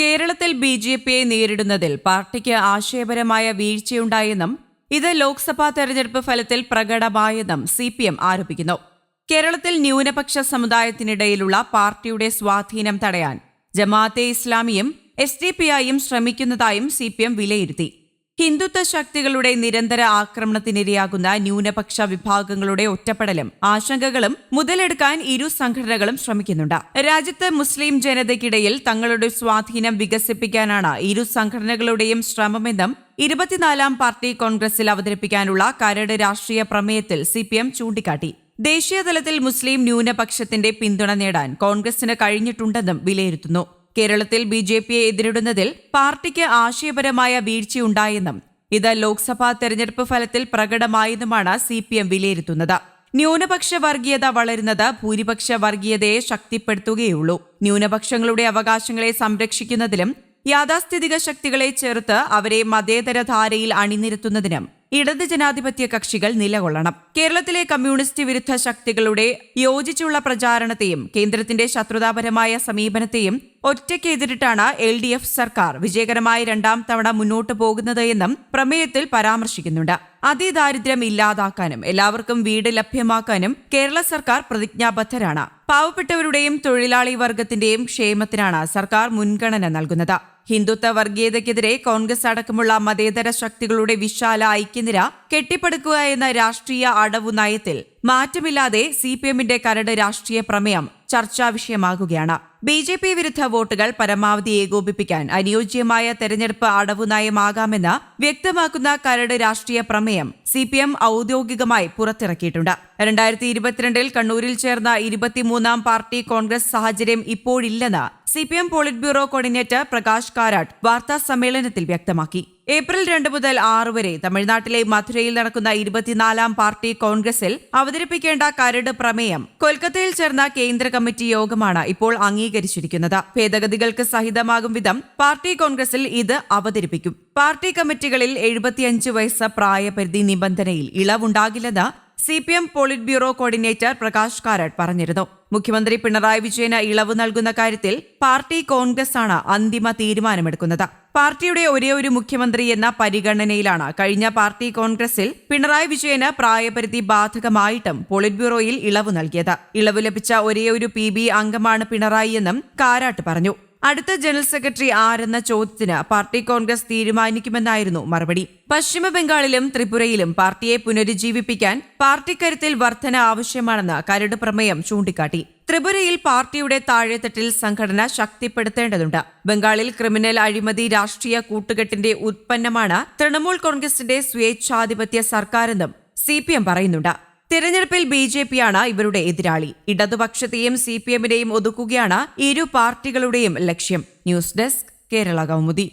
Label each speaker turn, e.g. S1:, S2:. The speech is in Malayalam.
S1: കേരളത്തിൽ ബി ജെ പിയെ നേരിടുന്നതിൽ പാർട്ടിക്ക് ആശയപരമായ വീഴ്ചയുണ്ടായെന്നും ഇത് ലോക്സഭാ തെരഞ്ഞെടുപ്പ് ഫലത്തിൽ പ്രകടമായെന്നും സി പി എം ആരോപിക്കുന്നു. കേരളത്തിൽ ന്യൂനപക്ഷ സമുദായത്തിനിടയിലുള്ള പാർട്ടിയുടെ സ്വാധീനം തടയാൻ ജമാഅത്തെ ഇസ്ലാമിയും എസ് ഡി പി ഐയും ശ്രമിക്കുന്നതായും സി പി എം വിലയിരുത്തി. ഹിന്ദുത്വ ശക്തികളുടെ നിരന്തര ആക്രമണത്തിനിരയാകുന്ന ന്യൂനപക്ഷ വിഭാഗങ്ങളുടെ ഒറ്റപ്പെടലും ആശങ്കകളും മുതലെടുക്കാൻ ഇരു സംഘടനകളും ശ്രമിക്കുന്നുണ്ട്. രാജ്യത്ത് മുസ്ലിം ജനതയ്ക്കിടയിൽ തങ്ങളുടെ സ്വാധീനം വികസിപ്പിക്കാനാണ് ഇരു സംഘടനകളുടെയും ശ്രമമെന്നും ഇരുപത്തിനാലാം പാർട്ടി കോൺഗ്രസിൽ അവതരിപ്പിക്കാനുള്ള കരട് രാഷ്ട്രീയ പ്രമേയത്തിൽ സിപിഎം ചൂണ്ടിക്കാട്ടി. ദേശീയതലത്തിൽ മുസ്ലിം ന്യൂനപക്ഷത്തിന്റെ പിന്തുണ നേടാൻ കോൺഗ്രസിന് കഴിഞ്ഞിട്ടുണ്ടെന്നും വിലയിരുത്തുന്നു. കേരളത്തിൽ ബി ജെ പിയെ എതിരിടുന്നതിൽ പാർട്ടിക്ക് ആശയപരമായ വീഴ്ചയുണ്ടായെന്നും ഇത് ലോക്സഭാ തെരഞ്ഞെടുപ്പ് ഫലത്തിൽ പ്രകടമായെന്നുമാണ് സി പി എം വിലയിരുത്തുന്നത്. ന്യൂനപക്ഷ വർഗീയത വളരുന്നത് ഭൂരിപക്ഷ വർഗീയതയെ ശക്തിപ്പെടുത്തുകയുള്ളൂ. ന്യൂനപക്ഷങ്ങളുടെ അവകാശങ്ങളെ സംരക്ഷിക്കുന്നതിലും യാഥാസ്ഥിതിക ശക്തികളെ ചെറുത്ത് അവരെ മതേതര ധാരയിൽ അണിനിരത്തുന്നതിനും ഇടത് ജനാധിപത്യ കക്ഷികൾ നിലകൊള്ളണം. കേരളത്തിലെ കമ്മ്യൂണിസ്റ്റ് വിരുദ്ധ ശക്തികളുടെ യോജിച്ചുള്ള പ്രചാരണത്തെയും കേന്ദ്രത്തിന്റെ ശത്രുതാപരമായ സമീപനത്തെയും ഒറ്റയ്ക്കെതിരിട്ടാണ് എൽ ഡി എഫ് സർക്കാർ വിജയകരമായി രണ്ടാം തവണ മുന്നോട്ട് പോകുന്നത് എന്നും പ്രമേയത്തിൽ പരാമർശിക്കുന്നുണ്ട്. അതിദാരിദ്ര്യം ഇല്ലാതാക്കാനും എല്ലാവർക്കും വീട് ലഭ്യമാക്കാനും കേരള സർക്കാർ പ്രതിജ്ഞാബദ്ധരാണ്. പാവപ്പെട്ടവരുടെയും തൊഴിലാളി വർഗത്തിന്റെയും ക്ഷേമത്തിനാണ് സർക്കാർ മുൻഗണന നൽകുന്നത്. ഹിന്ദുത്വ വർഗീയതയ്ക്കെതിരെ കോൺഗ്രസ് അടക്കമുള്ള മതേതര ശക്തികളുടെ വിശാല ഐക്യനിര കെട്ടിപ്പടുക്കുക എന്ന രാഷ്ട്രീയ അടവു നയത്തിൽ മാറ്റമില്ലാതെ സി പി എമ്മിന്റെ കരട് രാഷ്ട്രീയ പ്രമേയം ചർച്ചാ വിഷയമാകുകയാണ്. ബി ജെ പി വിരുദ്ധ വോട്ടുകൾ പരമാവധി ഏകോപിപ്പിക്കാൻ അനുയോജ്യമായ തെരഞ്ഞെടുപ്പ് അടവു നയമാകാമെന്ന് വ്യക്തമാക്കുന്ന കരട് രാഷ്ട്രീയ പ്രമേയം സി പി എം ഔദ്യോഗികമായി പുറത്തിറക്കിയിട്ടുണ്ട്. രണ്ടായിരത്തി ഇരുപത്തിരണ്ടിൽ കണ്ണൂരിൽ ചേർന്ന ഇരുപത്തിമൂന്നാം പാർട്ടി കോൺഗ്രസ് സാഹചര്യം ഇപ്പോഴില്ലെന്ന് C P M polit bureau coordinator Prakash Karat വാർത്താ സമ്മേളനത്തിൽ വ്യക്തമാക്കി. ഏപ്രിൽ രണ്ട് മുതൽ ആറ് വരെ തമിഴ്നാട്ടിലെ മധുരയിൽ നടക്കുന്ന ഇരുപത്തിനാലാം പാർട്ടി കോൺഗ്രസിൽ അവതരിപ്പിക്കേണ്ട കരട് പ്രമേയം കൊൽക്കത്തയിൽ ചേർന്ന കേന്ദ്ര കമ്മിറ്റി യോഗമാണ് ഇപ്പോൾ അംഗീകരിച്ചിരിക്കുന്നത്. ഭേദഗതികൾക്ക് സഹിതമാകും വിധം പാർട്ടി കോൺഗ്രസിൽ ഇത് അവതരിപ്പിക്കും. പാർട്ടി കമ്മിറ്റികളിൽ എഴുപത്തിയഞ്ച് വയസ്സ് പ്രായപരിധി നിബന്ധനയിൽ ഇളവുണ്ടാകില്ലെന്ന് C P M polit bureau coordinator Prakash Karat പറഞ്ഞിരുന്നു. മുഖ്യമന്ത്രി പിണറായി വിജയന് ഇളവ് നൽകുന്ന കാര്യത്തിൽ പാർട്ടി കോൺഗ്രസ് ആണ് അന്തിമ തീരുമാനമെടുക്കുന്നത്. പാർട്ടിയുടെ ഒരേ ഒരു മുഖ്യമന്ത്രി എന്ന പരിഗണനയിലാണ് കഴിഞ്ഞ പാർട്ടി കോൺഗ്രസിൽ പിണറായി വിജയന് പ്രായപരിധി ബാധകമായിട്ടും പോളിറ്റ് ബ്യൂറോയിൽ ഇളവ് നൽകിയത്. ഇളവ് ലഭിച്ച ഒരേ ഒരു പി ബി അംഗമാണ് പിണറായി എന്നും കാരാട്ട് പറഞ്ഞു. അടുത്ത ജനറൽ സെക്രട്ടറി ആരെന്ന ചോദ്യത്തിന് പാർട്ടി കോൺഗ്രസ് തീരുമാനിക്കുമെന്നായിരുന്നു മറുപടി. പശ്ചിമ ബംഗാളിലും ത്രിപുരയിലും പാർട്ടിയെ പുനരുജ്ജീവിപ്പിക്കാൻ പാർട്ടിക്കരുത്തിൽ വർധന ആവശ്യമാണെന്ന് കരട് പ്രമേയം ചൂണ്ടിക്കാട്ടി. ത്രിപുരയിൽ പാർട്ടിയുടെ താഴെത്തട്ടിൽ സംഘടന ശക്തിപ്പെടുത്തേണ്ടതുണ്ട്. ബംഗാളിൽ ക്രിമിനൽ അഴിമതി രാഷ്ട്രീയ കൂട്ടുകെട്ടിന്റെ ഉത്പന്നമാണ് തൃണമൂൽ കോൺഗ്രസിന്റെ സ്വേച്ഛാധിപത്യ സർക്കാരെന്നും സി പി എം പറയുന്നുണ്ട്. തിരഞ്ഞെടുപ്പിൽ ബി ജെ പിയാണ് ഇവരുടെ എതിരാളി. ഇടതുപക്ഷത്തെയും സി പി എമ്മിനെയും ഒതുക്കുകയാണ് ഇരു പാർട്ടികളുടെയും ലക്ഷ്യം. News desk Kerala Kaumudi.